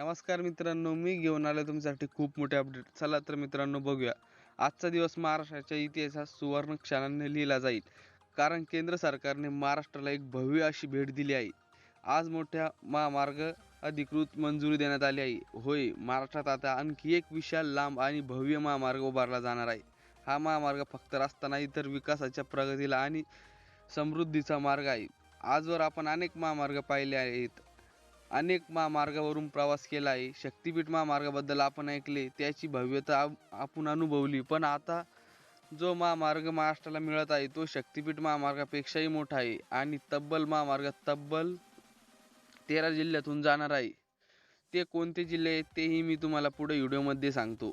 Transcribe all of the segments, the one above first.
नमस्कार मित्रांनो मी घेऊन आलो तुमच्यासाठी खूप मोठे अपडेट चला तर मित्रांनो बघूया. आजचा दिवस महाराष्ट्राच्या इतिहासात सुवर्ण क्षणाने लिहिला जाईल. कारण केंद्र सरकारने महाराष्ट्राला एक भव्य अशी भेट दिली आहे. आज मोठ्या महामार्ग अधिकृत मंजुरी देण्यात आली आहे. होय महाराष्ट्रात आता आणखी एक विशाल लांब आणि भव्य महामार्ग उभारला जाणार आहे. हा महामार्ग फक्त रस्ता नाही तर विकासाच्या प्रगतीला आणि समृद्धीचा मार्ग आहे. आजवर आपण अनेक महामार्ग पाहिले आहेत. अनेक महामार्गावरून प्रवास केला आहे. शक्तिपीठ महामार्गाबद्दल आपण ऐकले त्याची भव्यता आपण अनुभवली. पण आता जो महामार्ग महाराष्ट्राला मिळत आहे तो शक्तिपीठ महामार्गापेक्षाही मोठा आहे आणि तब्बल महामार्ग तब्बल तेरा जिल्ह्यातून जाणार आहे. ते कोणते जिल्हे आहेत तेही मी तुम्हाला पुढे व्हिडिओमध्ये सांगतो.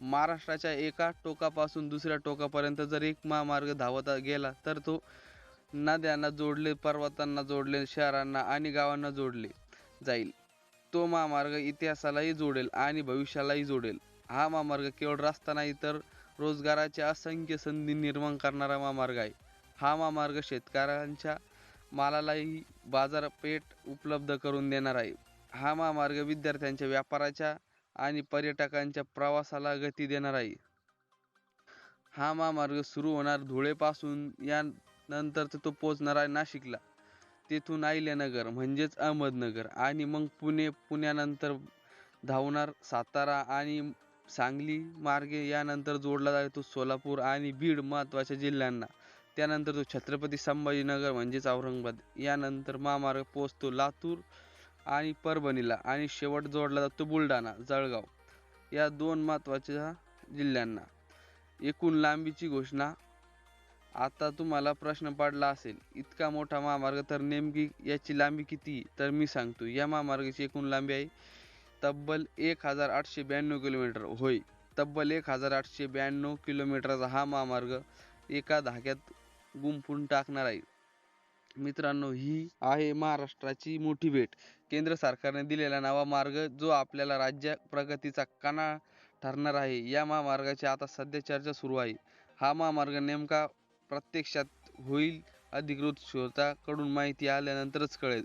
महाराष्ट्राच्या एका टोकापासून दुसऱ्या टोकापर्यंत जर एक महामार्ग धावत गेला तर तो नद्यांना जोडले पर्वतांना जोडले शहरांना आणि गावांना जोडले. जाईल. तो महामार्ग इतिहासालाही जोडेल आणि भविष्यालाही जोडेल. हा महामार्ग केवळ रस्ता नाही तर रोजगाराच्या असंख्य संधी निर्माण करणारा महामार्ग आहे. हा महामार्ग शेतकऱ्यांच्या मालालाही बाजारपेठ उपलब्ध करून देणार आहे. हा महामार्ग विद्यार्थ्यांच्या व्यापाराच्या आणि पर्यटकांच्या प्रवासाला गती देणार आहे. हा महामार्ग सुरू होणार धुळेपासून यानंतर तो पोचणार आहे नाशिकला. तेथून अहिल्यानगर म्हणजेच अहमदनगर आणि मग पुणे पुण्यानंतर धावणार सातारा आणि सांगली मार्गे यानंतर जोडला जातो सोलापूर आणि बीड महत्त्वाच्या जिल्ह्यांना. त्यानंतर तो छत्रपती संभाजीनगर म्हणजेच औरंगाबाद. यानंतर महामार्ग पोहोचतो लातूर आणि परभणीला आणि शेवट जोडला जातो बुलढाणा जळगाव. या दोन महत्त्वाच्या जिल्ह्यांना. एकूण लांबीची घोषणा आता तुम्हाला प्रश्न पडला असेल इतका मोठा महामार्ग तर नेमकी याची लांबी किती? तर मी सांगतो या महामार्गाची एकूण लांबी आहे तब्बल एक हजार आठशे ब्याण्णव किलोमीटर. होय तब्बल एक हजार आठशे ब्याण्णव किलोमीटरचा हा महामार्ग एका धाक्यात गुंफून टाकणार आहे. मित्रांनो ही आहे महाराष्ट्राची मोठी भेट. केंद्र सरकारने दिलेला नवा मार्ग जो आपल्याला राज्य प्रगतीचा कणा ठरणार आहे. या महामार्गाची आता सध्या चर्चा सुरू आहे. हा महामार्ग नेमका प्रत्यक्षात होईल अधिकृत स्रोताकडून माहिती आल्यानंतरच कळेल.